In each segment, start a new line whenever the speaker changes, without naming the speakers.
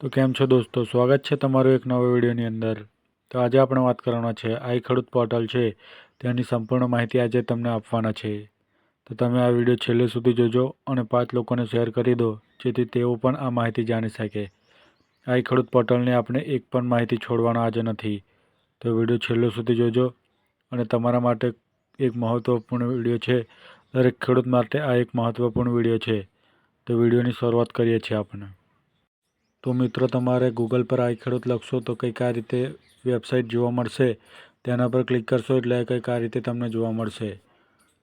તો કેમ છો દોસ્તો? સ્વાગત છે તમારું એક નવા વિડીયોની અંદર. તો આજે આપણે વાત કરવાના છે, આઈ ખેડૂત પોર્ટલ છે. તેની સંપૂર્ણ માહિતી આજે તમને આપવાના છે. તો તમે આ વીડિયો છેલ્લે સુધી જોજો અને પાંચ લોકોને શેર કરી દો, જેથી તેઓ પણ આ માહિતી જાણી શકે. આઈ ખેડૂત પોર્ટલની આપણે એક પણ માહિતી છોડવાના આજે નથી. તો વીડિયો છેલ્લે સુધી જોજો અને તમારા માટે એક મહત્ત્વપૂર્ણ વીડિયો છે. દરેક ખેડૂત માટે આ એક મહત્ત્વપૂર્ણ વીડિયો છે. તો વિડીયોની શરૂઆત કરીએ છીએ આપણે. તો મિત્રો તમારે ગૂગલ પર આઈ ખેડૂત લખશો તો કંઈક આ રીતે વેબસાઇટ જોવા મળશે. તેના પર ક્લિક કરશો એટલે કંઈક આ રીતે તમને જોવા મળશે.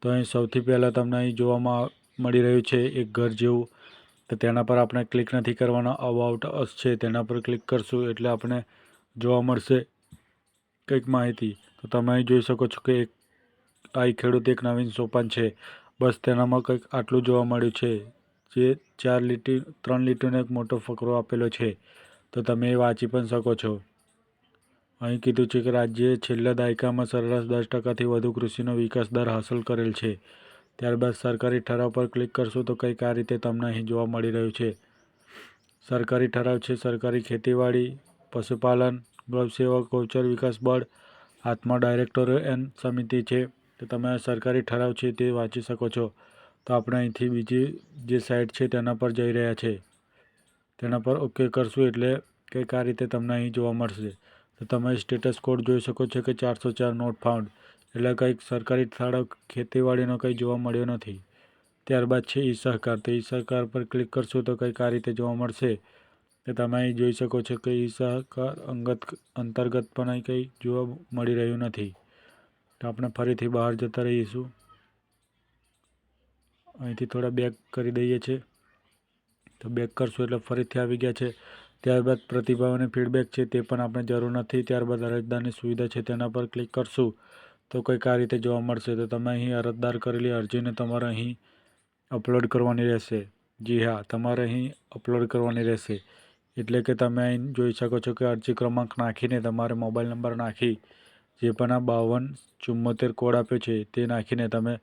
તો અહીં સૌથી પહેલાં તમને અહીં જોવામાં મળી રહ્યું છે એક ઘર જેવું. તો તેના પર આપણે ક્લિક નથી કરવાના. અબાઉટ અસ છે. તેના પર ક્લિક કરશું એટલે આપણે જોવા મળશે કંઈક માહિતી. તો તમે અહીં જોઈ શકો છો કે એક આઈ ખેડૂત એક નવીન સોપાન છે. બસ તેનામાં કંઈક આટલું જોવા મળ્યું છે. જે ચાર લીટી, ત્રણ લીટીનો એક મોટો ફકરો આપેલો છે, તો તમે એ વાંચી પણ શકો છો. અહીં કીધું છે કે રાજ્યએ છેલ્લા દાયકામાં સરેરાશ દસ ટકાથી વધુ કૃષિનો વિકાસ દર હાંસલ કરેલ છે. ત્યારબાદ સરકારી ઠરાવ પર ક્લિક કરશો તો કંઈક આ રીતે તમને અહીં જોવા મળી રહ્યું છે. સરકારી ઠરાવ છે, સરકારી ખેતીવાડી, પશુપાલન ગૌસેવક ગૌચર વિકાસ બોર્ડ હાથમાં ડાયરેક્ટરો એન સમિતિ છે. તો તમે સરકારી ઠરાવ છે તે વાંચી શકો છો. તો આપણે અહીંથી બીજી જે સાઇટ છે તેના પર જઈ રહ્યા છે. તેના પર ઓકે કરશું એટલે કંઈક આ રીતે તમને અહીં જોવા મળશે. તો તમે સ્ટેટસ કોડ જોઈ શકો છો કે ચારસો ચાર નોટ ફાઉન્ડ એટલે કંઈક સરકારી ઠરાવ ખેતીવાડીનો કંઈ જોવા મળ્યો નથી. ત્યારબાદ છે ઈ સહકાર. તો ઈ સહકાર પર ક્લિક કરશો તો કંઈક આ રીતે જોવા મળશે. કે તમે અહીં જોઈ શકો છો કે ઈ સહકાર અંગત અંતર્ગત પણ અહીં કંઈ જોવા મળી રહ્યું નથી. તો આપણે ફરીથી બહાર જતા રહીશું. અહીંથી થોડા બેક કરી દઈએ છીએ. તો બેક કરશું એટલે ફરીથી આવી ગયા છે. ત્યારબાદ પ્રતિભાવ ફીડબેક છે તે પણ આપણે જરૂર નથી. ત્યારબાદ અરજદારની સુવિધા છે તેના પર ક્લિક કરશું. તો કંઈક આ રીતે જોવા મળશે. તો તમે અહીં અરજદાર કરેલી અરજીને તમારે અહીં અપલોડ કરવાની રહેશે. જી હા, તમારે અહીં અપલોડ કરવાની રહેશે. એટલે કે તમે અહીં જોઈ શકો છો કે અરજી ક્રમાંક નાખીને તમારે મોબાઈલ નંબર નાખી જે પણ આ બાવન ચુમ્મોતેર કોડ આપ્યો છે તે નાખીને તમે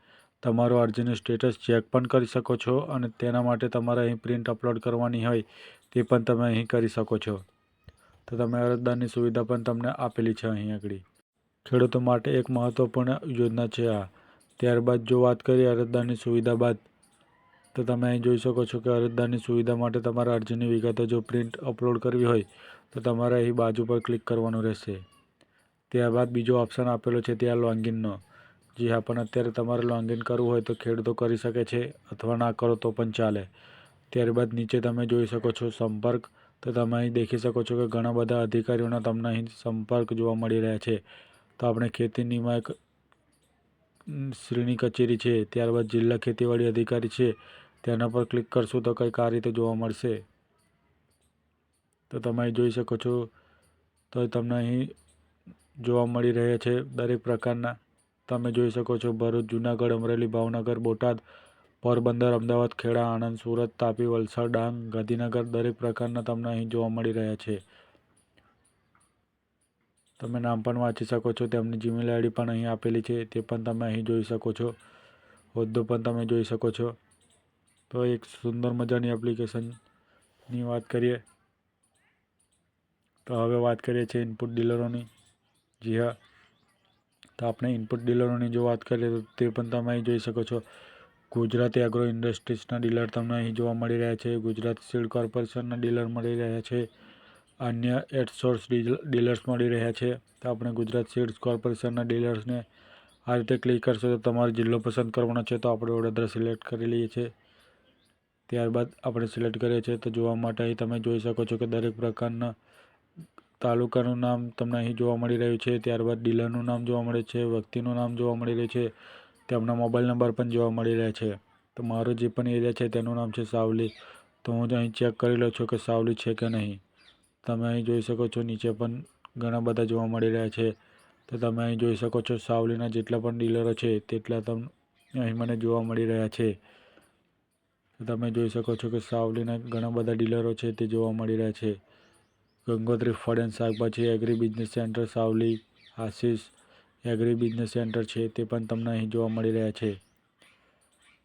તમારો અરજીનું સ્ટેટસ ચેક પણ કરી શકો છો અને તેના માટે તમારે અહીં પ્રિન્ટ અપલોડ કરવાની હોય તે પણ તમે અહીં કરી શકો છો. તો તમે અરજદારની સુવિધા પણ તમને આપેલી છે અહીં આગળ. ખેડૂતો માટે એક મહત્ત્વપૂર્ણ યોજના છે આ. ત્યારબાદ જો વાત કરીએ અરજદારની સુવિધા બાદ, તો તમે અહીં જોઈ શકો છો કે અરજદારની સુવિધા માટે તમારે અરજીની વિગતો જો પ્રિન્ટ અપલોડ કરવી હોય, તો તમારે અહીં બાજુ પર ક્લિક કરવાનું રહેશે. ત્યારબાદ બીજો ઓપ્શન આપેલો છે ત્યાં લોગિનનો. જી હા પણ અત્યારે તમારે લોગિન કરવું હોય તો ખેડૂતો કરી શકે છે, અથવા ના કરો તો પણ ચાલે. ત્યારબાદ નીચે તમે જોઈ શકો છો સંપર્ક. તો તમે અહીં દેખી શકો છો કે ઘણા બધા અધિકારીઓના તમને અહીં સંપર્ક જોવા મળી રહ્યા છે. તો આપણે ખેતીનીમાં એક શ્રેણી કચેરી છે. ત્યારબાદ જિલ્લા ખેતીવાડી અધિકારી છે. તેના પર ક્લિક કરશું તો કંઈક આ રીતે જોવા મળશે. તો તમે જોઈ શકો છો. તો તમને અહીં જોવા મળી રહ્યા છે દરેક પ્રકારના તમે જોઈ શકો છો, ભરૂચ, જુનાગઢ, અમરેલી, ભાવનગર, બોટાદ, પોરબંદર, અમદાવાદ, ખેડા, આણંદ, સુરત, તાપી, વલસાડ, ડાંગ, ગાંધીનગર દરેક પ્રકારના તમને અહીં જોવા મળી રહ્યા છે. તમે નામ પણ વાંચી શકો છો, તેમની જીમેલ આઈડી પણ અહીં આપેલી છે, તે પણ તમે અહીં જોઈ શકો છો, હોદ્દો પણ તમે જોઈ શકો છો. તો એક સુંદર મજાની એપ્લિકેશનની વાત કરીએ. તો હવે વાત કરીએ છીએ ઇનપુટ ડીલરોની જી હા. તો આપણે ઇનપુટ ડીલરોની જો વાત કરીએ તો તે પણ તમે અહીં જોઈ શકો છો. ગુજરાત એગ્રો ઇન્ડસ્ટ્રીઝના ડીલર તમને અહીં જોવા મળી રહ્યા છે. ગુજરાત સીડ કોર્પોરેશનના ડીલર મળી રહ્યા છે. અન્ય એટસોર્સ ડીલર્સ મળી રહ્યા છે. તો આપણે ગુજરાત સીડ્સ કોર્પોરેશનના ડીલર્સને આ રીતે ક્લિક કરશો તો તમારો જિલ્લો પસંદ કરવાનો છે તો આપણે વડોદરા સિલેક્ટ કરી લઈએ છીએ. ત્યારબાદ આપણે સિલેક્ટ કરીએ છીએ તો જોવા માટે અહીં તમે જોઈ શકો છો કે દરેક પ્રકારના તાલુકાનું નામ તમને અહીં જોવા મળી રહ્યું છે, ત્યારબાદ ડીલરનું નામ જોવા મળે છે, વ્યક્તિનું નામ જોવા મળી રહ્યું છે, તેમના મોબાઈલ નંબર પણ જોવા મળી રહ્યા છે. તો મારો જે પણ એરિયા છે તેનું નામ છે સાવલી. તો હું અહીં ચેક કરી લઉં છું કે સાવલી છે કે નહીં. તમે અહીં જોઈ શકો છો નીચે પણ ઘણા બધા જોવા મળી રહ્યા છે. તો તમે અહીં જોઈ શકો છો સાવલીના જેટલા પણ ડીલરો છે તેટલા તમને અહીં મને જોવા મળી રહ્યા છે. તમે જોઈ શકો છો કે સાવલીના ઘણા બધા ડીલરો છે તે જોવા મળી રહ્યા છે. ગંગોત્રી ફળ એન્ડ શાકભાજી agri business centre Savli, Ashish agri business centre છે, તે પણ તમને અહીં જોવા મળી રહ્યા છે.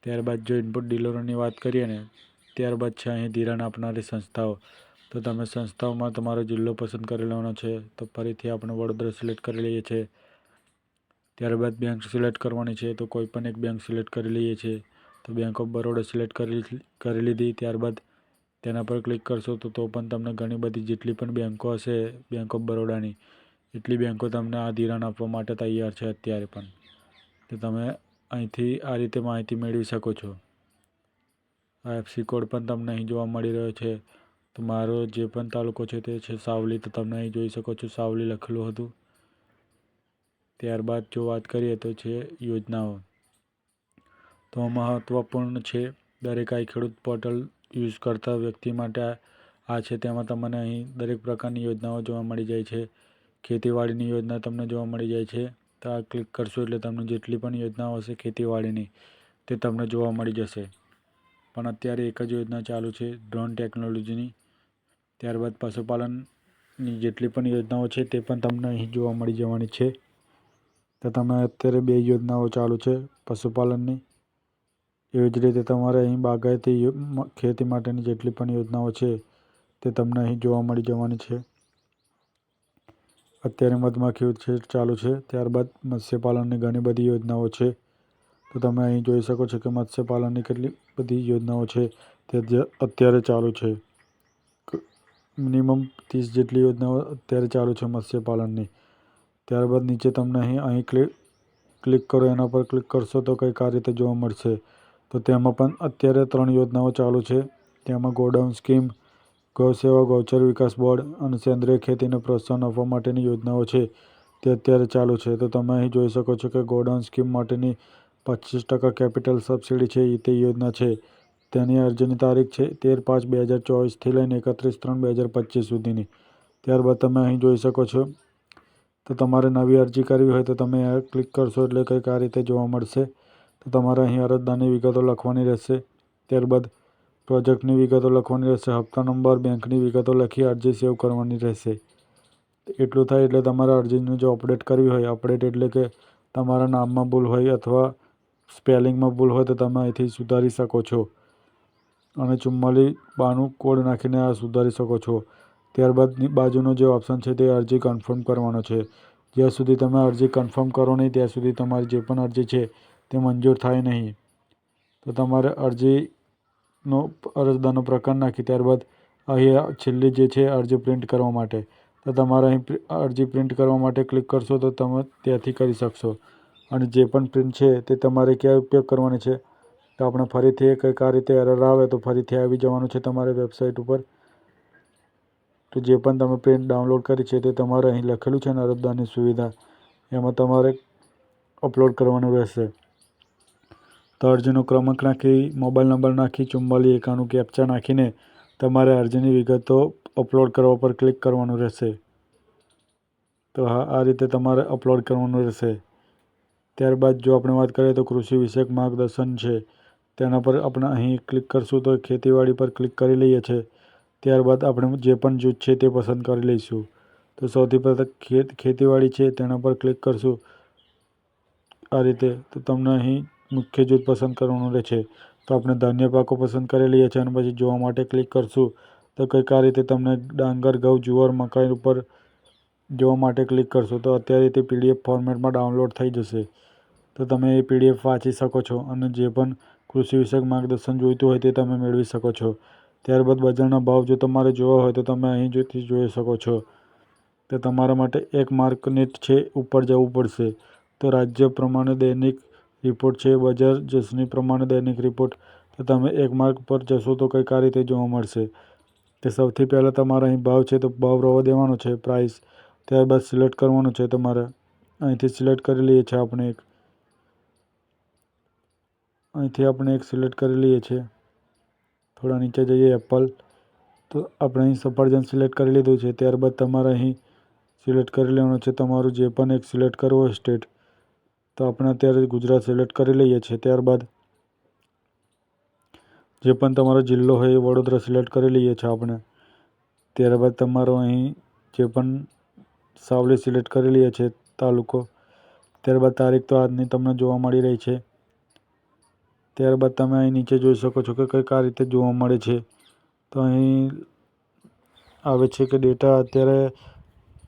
ત્યારબાદ જો ઇનપુટ ડીલરોની વાત કરીએ ને, ત્યારબાદ છે અહીં ધિરાણ આપનારી સંસ્થાઓ. તો તમે સંસ્થાઓમાં તમારો જિલ્લો પસંદ કરી લેવાનો છે, તો ફરીથી આપણે વડોદરા સિલેક્ટ કરી લઈએ છીએ ત્યારબાદ બેંક સિલેક્ટ કરવાની છે, તો કોઈ પણ એક બેંક સિલેક્ટ કરી લઈએ છીએ તો બેંક ઓફ બરોડા સિલેક્ટ કરી કરી લીધી. ત્યારબાદ તેના પર ક્લિક કરશો તો તો પણ તમને ઘણી બધી જેટલી પણ બેન્કો હશે બેંક ઓફ બરોડાની એટલી બેંકો તમને આ ધિરાણ આપવા માટે તૈયાર છે અત્યારે પણ. તો તમે અહીંથી આ રીતે માહિતી મેળવી શકો છો. આઈએફસી કોડ પણ તમને અહીં જોવા મળી રહ્યો છે. તો મારો જે પણ તાલુકો છે તે છે સાવલી. તો તમે અહીં જોઈ શકો છો સાવલી લખેલું હતું. ત્યારબાદ જો વાત કરીએ તો છે યોજનાઓ. તો મહત્ત્વપૂર્ણ છે. દરેક આઈ ખેડૂત પોર્ટલ યુઝ કરતા વ્યક્તિ માટે આ છે. તેમાં તમને અહીં દરેક પ્રકારની યોજનાઓ જોવા મળી જાય છે. ખેતીવાડીની યોજના તમને જોવા મળી જાય છે. તો આ ક્લિક કરશો એટલે તમને જેટલી પણ યોજનાઓ હશે ખેતીવાડીની, તે તમને જોવા મળી જશે. પણ અત્યારે એક જ યોજના ચાલુ છે ડ્રોન ટેકનોલોજીની ત્યારબાદ પશુપાલનની જેટલી પણ યોજનાઓ છે, તે પણ તમને અહીં જોવા મળી જવાની છે. તો તમે અત્યારે બે યોજનાઓ ચાલુ છે, પશુપાલનની એવી જ રીતે તમારે અહીં બાગાયતી ખેતી માટેની જેટલી પણ યોજનાઓ છે, તે તમને અહીં જોવા મળી જવાની છે. અત્યારે મધમાખી ઉછેર ચાલુ છે, ત્યારબાદ મત્સ્યપાલનની ઘણી બધી યોજનાઓ છે. તો તમે અહીં જોઈ શકો છો કે મત્સ્યપાલનની કેટલી બધી યોજનાઓ છે, તે અત્યારે ચાલુ છે. મિનિમમ ત્રીસ જેટલી યોજનાઓ અત્યારે ચાલુ છે મત્સ્યપાલનની. ત્યારબાદ નીચે તમને અહીં અહીં ક્લિક ક્લિક કરો, એના પર ક્લિક કરશો તો કંઈક આ રીતે જોવા મળશે. તો તેમાં પણ અત્યારે ત્રણ યોજનાઓ ચાલુ છે. તેમાં ગોડાઉન સ્કીમ, ગૌ સેવા ગૌચર વિકાસ બોર્ડ અને સેન્દ્રિય ખેતીને પ્રોત્સાહન આપવા માટેની યોજનાઓ છે. તે અત્યારે ચાલુ છે. તો તમે અહીં જોઈ શકો છો કે ગોડાઉન સ્કીમ માટેની પચીસ ટકા કેપિટલ સબસિડી છે. એ તે યોજના છે. તેની અરજીની તારીખ છે તેર પાંચ બે હજાર ચોવીસથી લઈને એકત્રીસ ત્રણ બે હજાર પચીસ સુધીની. ત્યારબાદ તમે અહીં જોઈ શકો છો, તો તમારે નવી અરજી કરવી હોય તો તમે ક્લિક કરશો એટલે કંઈક આ રીતે જોવા મળશે. તો તમારે અહીં અરજદારની વિગતો લખવાની રહેશે. ત્યારબાદ પ્રોજેક્ટની વિગતો લખવાની રહેશે. હપ્તા નંબર, બેંકની વિગતો લખી અરજી સેવ કરવાની રહેશે. એટલું થાય એટલે તમારે અરજીનું જો અપડેટ કરવી હોય, અપડેટ એટલે કે તમારા નામમાં ભૂલ હોય અથવા સ્પેલિંગમાં ભૂલ હોય તો તમે અહીંથી સુધારી શકો છો. અને ચુમ્માલી બાનું કોડ નાખીને આ સુધારી શકો છો. ત્યારબાદ બાજુનો જે ઓપ્શન છે તે અરજી કન્ફર્મ કરવાનો છે. જ્યાં સુધી તમે અરજી કન્ફર્મ કરો નહીં, ત્યાં સુધી તમારી જે પણ અરજી છે તે મંજૂર થાય નહીં. તો તમારે અરજીનો, અરજદારનો પ્રકાર નાખી ત્યારબાદ અહીં છેલ્લી જે છે અરજી પ્રિન્ટ કરવા માટે. તો તમારે અહીં અરજી પ્રિન્ટ કરવા માટે ક્લિક કરશો તો તમે ત્યાંથી કરી શકશો. અને જે પણ પ્રિન્ટ છે તે તમારે ક્યાં ઉપયોગ કરવાની છે? તો આપણે ફરીથી કંઈક આ રીતે એરર આવે તો ફરીથી આવી જવાનું છે તમારે વેબસાઇટ ઉપર. તો જે પણ તમે પ્રિન્ટ ડાઉનલોડ કરી છે તે તમારે અહીં લખેલું છે ને અરજદારની સુવિધા. એમાં તમારે અપલોડ કરવાનું રહેશે. તો અરજીનો ક્રમાંક નાખી મોબાઈલ નંબર નાખી ચુમ્માલીસ એકાણું કેપ્ચા નાખીને તમારે અરજીની વિગતો અપલોડ કરવા પર ક્લિક કરવાનું રહેશે. તો હા, આ રીતે તમારે અપલોડ કરવાનું રહેશે. ત્યારબાદ જો આપણે વાત કરીએ તો કૃષિ વિષયક માર્ગદર્શન છે. તેના પર આપણે અહીં ક્લિક કરશું તો ખેતીવાડી પર ક્લિક કરી લઈએ છીએ. ત્યારબાદ આપણે જે પણ જૂથ છે તે પસંદ કરી લઈશું. તો સૌથી પહેલાં ખેત, ખેતીવાડી છે તેના પર ક્લિક કરશું. આ રીતે તો તમને અહીં મુખ્ય જૂથ પસંદ કરવાનું રહે છે તો આપણે ધાન્ય પાકો પસંદ કરી લઈએ છીએ અને પછી જોવા માટે ક્લિક કરશું. તો કંઈક આ રીતે તમને ડાંગર, ઘઉં, જુવાર, મકાઈ ઉપર જોવા માટે ક્લિક કરશો. તો અત્યારે તે પીડીએફ ફોર્મેટમાં ડાઉનલોડ થઈ જશે. તો તમે એ પીડીએફ વાંચી શકો છો અને જે પણ કૃષિ વિષયક માર્ગદર્શન જોઈતું હોય તે તમે મેળવી શકો છો. ત્યારબાદ બજારના ભાવ જો તમારે જોવા હોય તો તમે અહીં જોથી જોઈ શકો છો. તો તમારા માટે એક માર્કનેટ છે, ઉપર જવું પડશે. તો રાજ્ય પ્રમાણે દૈનિક રિપોર્ટ છે, બજાર જસની પ્રમાણે દૈનિક રિપોર્ટ તો તમે એક માર્ક પર જશો તો કંઈક આ રીતે જોવા મળશે. તે સૌથી પહેલાં તમારા અહીં ભાવ છે તો ભાવ રહેવા દેવાનો છે પ્રાઇસ ત્યારબાદ સિલેક્ટ કરવાનું છે તમારે. અહીંથી સિલેક્ટ કરી લઈએ છીએ આપણે એક. અહીંથી આપણે એક સિલેક્ટ કરી લઈએ છીએ. થોડા નીચે જઈએ એપલ તો આપણે અહીં સફરજન સિલેક્ટ કરી લીધું છે. ત્યારબાદ તમારે અહીં સિલેક્ટ કરી લેવાનું છે. તમારું જે પણ એક સિલેક્ટ કરવું હોય સ્ટેટ તો આપણે અત્યારે ગુજરાત સિલેક્ટ કરી લઈએ છીએ ત્યારબાદ. જે પણ તમારો જિલ્લો હોય એ વડોદરા સિલેક્ટ કરી લઈએ છીએ આપણે. ત્યારબાદ તમારો અહીં જે પણ સાવલી સિલેક્ટ કરી લઈએ છીએ તાલુકો. ત્યારબાદ તારીખ તો આજની તમને જોવા મળી રહી છે. ત્યારબાદ તમે અહીં નીચે જોઈ શકો છો કે કંઈક આ રીતે જોવા મળે છે. તો અહીં આવે છે કે ડેટા અત્યારે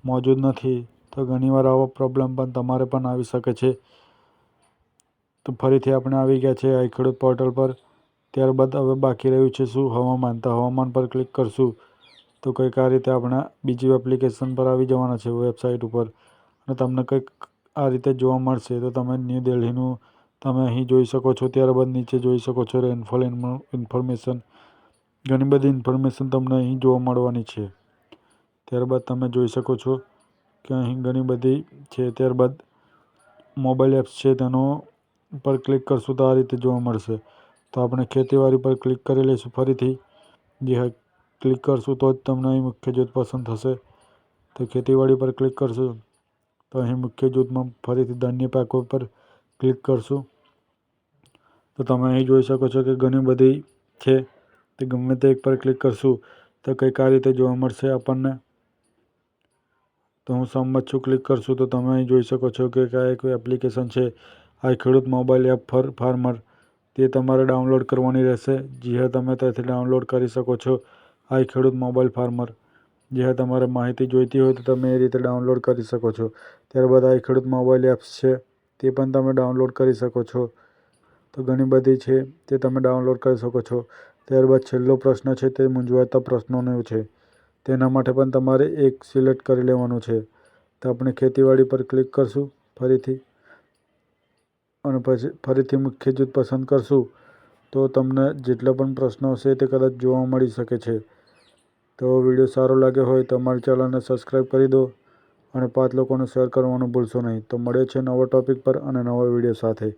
મોજૂદ નથી. તો ઘણીવાર આવો પ્રોબ્લેમ પણ તમારે પણ આવી શકે છે. તો ફરીથી આપણે આવી ગયા છે આઈ ખેડૂત પોર્ટલ પર. ત્યારબાદ હવે બાકી રહ્યું છે શું? હવામાન. તો હવામાન પર ક્લિક કરશું. તો કંઈક આ રીતે આપણા બીજી એપ્લિકેશન પર આવી જવાના છે વેબસાઇટ ઉપર. અને તમને કંઈક આ રીતે જોવા મળશે. તો તમે ન્યૂ દિલ્હીનું તમે અહીં જોઈ શકો છો. ત્યારબાદ નીચે જોઈ શકો છો રેનફોલ ઇન્ફોર્મેશન ઘણી બધી ઇન્ફોર્મેશન તમને અહીં જોવા મળવાની છે. ત્યારબાદ તમે જોઈ શકો છો કે અહીં ઘણી બધી છે. ત્યારબાદ મોબાઈલ એપ્સ છે તેનો પર ક્લિક કરશું તો આ રીતે જોવા મળશે. તો આપણે ખેતીવાડી પર ક્લિક કરી લઈશું ફરીથી. જે ક્લિક કરશું તો જ તમને અહીં મુખ્ય જૂથ પસંદ થશે. તો ખેતીવાડી પર ક્લિક કરશું તો અહીં મુખ્ય જૂથમાં ફરીથી ધાન્ય પાકો પર ક્લિક કરશું. તો તમે અહીં જોઈ શકો છો કે ઘણી બધી છે. તે ગમે તે એક પર ક્લિક કરશું તો કંઈક આ રીતે જોવા મળશે આપણને. તો હું સંમત છું ક્લિક કરશું તો તમે અહીં જોઈ શકો છો કે આ એક એપ્લિકેશન છે. આ ખેડૂત મોબાઈલ એપ ફર ફાર્મર તે તમારે ડાઉનલોડ કરવાની રહેશે. જે હા તમે ત્યાંથી ડાઉનલોડ કરી શકો છો. આ ખેડૂત મોબાઈલ ફાર્મર જે હા તમારે માહિતી જોઈતી હોય તો તમે એ રીતે ડાઉનલોડ કરી શકો છો. ત્યારબાદ આ ખેડૂત મોબાઈલ એપ્સ છે. તે પણ તમે ડાઉનલોડ કરી શકો છો. તો ઘણી બધી છે તે તમે ડાઉનલોડ કરી શકો છો. ત્યારબાદ છેલ્લો પ્રશ્ન છે તે મૂંઝવતા પ્રશ્નોનો છે. તેના માટે પણ તમારે એક સિલેક્ટ કરી લેવાનું છે. તો આપણે ખેતીવાડી પર ક્લિક કરશું ફરીથી. અને પછી ફરીથી મુખ્ય જૂથ પસંદ કરશું. તો તમને જેટલા પણ પ્રશ્નો હશે તે કદાચ જોવા મળી શકે છે. તો વીડિયો સારો લાગ્યો હોય તો અમારી ચેનલને સબસ્ક્રાઈબ કરી દો અને પાંચ લોકોને શેર કરવાનું ભૂલશો નહીં. તો મળે છે નવો ટોપિક પર અને નવા વીડિયો સાથે.